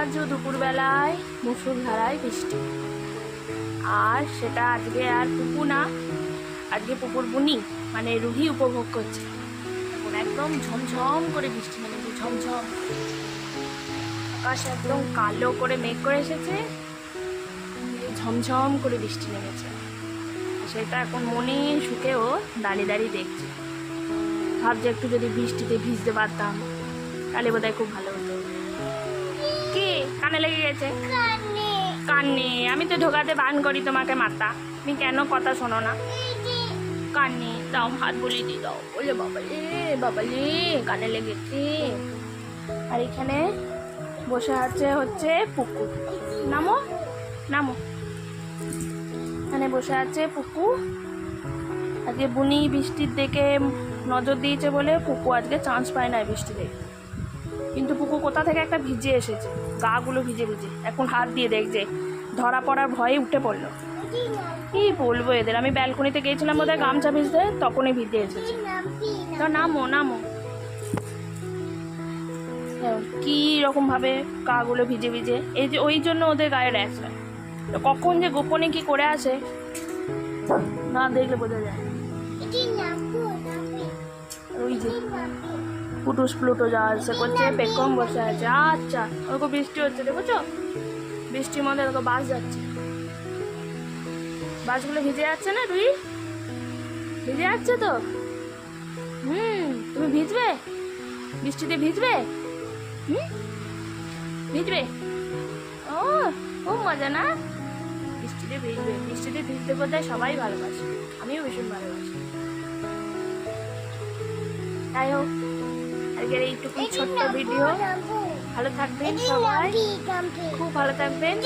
আজও দুপুরবেলায় মুসুলধারায় বৃষ্টি। আর সেটা আজকে আর পুপু না, আজকে পুকুর বুনি মানে রুহি উপভোগ করছে। এখন একদম ঝমঝম করে বৃষ্টি নেমেছে ঝমঝম। আকাশ একদম কালো করে মেঘ করে এসেছে, ঝমঝম করে বৃষ্টি নেমেছে। সেটা এখন মনে সুখেও দাঁড়িয়ে দাঁড়িয়ে দেখছে। ভাবছে একটু যদি বৃষ্টিতে ভিজতে পারতাম, তাহলে বোধহয় খুব ভালো হতো। কি? কানে লেগে গেছে? কানে। আমি তো ঢোকাতে বান করি তোমাকে মাতা। তুমি কেন কথা শোনো না? কানে। দাও হাত বলি দি দাও। বলে বাবালি বাবালি কানে লেগেছে। আর এখানে বসে আছে হচ্ছে পুকুর নামো? নামো। এখানে বসে আছে পুকু। আজকে বুনি বৃষ্টির দিকে নজর দিয়েছে বলে পুকু আজকে চান্স পায় না বৃষ্টি দেখে কিন্তু পুকু কোথা থেকে একটা ভিজে এসেছে? গাগুলো ভিজে ভিজে। এখন হাত দিয়ে দেখছে। ধরা পড়ার ভয়ে উঠে পড়ল। কি বলব এদের? আমি ব্যালকনিতে গিয়েছিলাম বোধহয় গামছা ভিজতে, তখনই ভিজে এসেছে। তো নামো নামো। কি রকম ভাবে গাগুলো ভিজে ভিজে। এই যে, ওই জন্য ওদের গায়ে র্যাশ হয়। তো কখন যে গোপনে কি করে আসে, না দেখলে বোঝা যায় ওই যে। পুটুস প্লুটো যা আছে করছে পেকম বসে আছে। আচ্ছা ওরকম বৃষ্টি হচ্ছে, দেখেছ? বৃষ্টির মধ্যে ওরকম বাস যাচ্ছে। বাসগুলো ভিজে যাচ্ছে না তুই ভিজে যাচ্ছে তো? হুম, তুমি ভিজবে? বৃষ্টিতে ভিজবে? হুম? ভিজবে? ও, খুব মজা না? বৃষ্টিতে ভিজবে। বৃষ্টিতে ভিজতে বোধহয় সবাই ভালোবাসে। আমিও ভীষণ ভালোবাসি। যাই হোক। আজকের এইটুকু ছোট্ট ভিডিও। ভালো থাকবেন সবাই। খুব ভালো থাকবেন।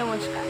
নমস্কার।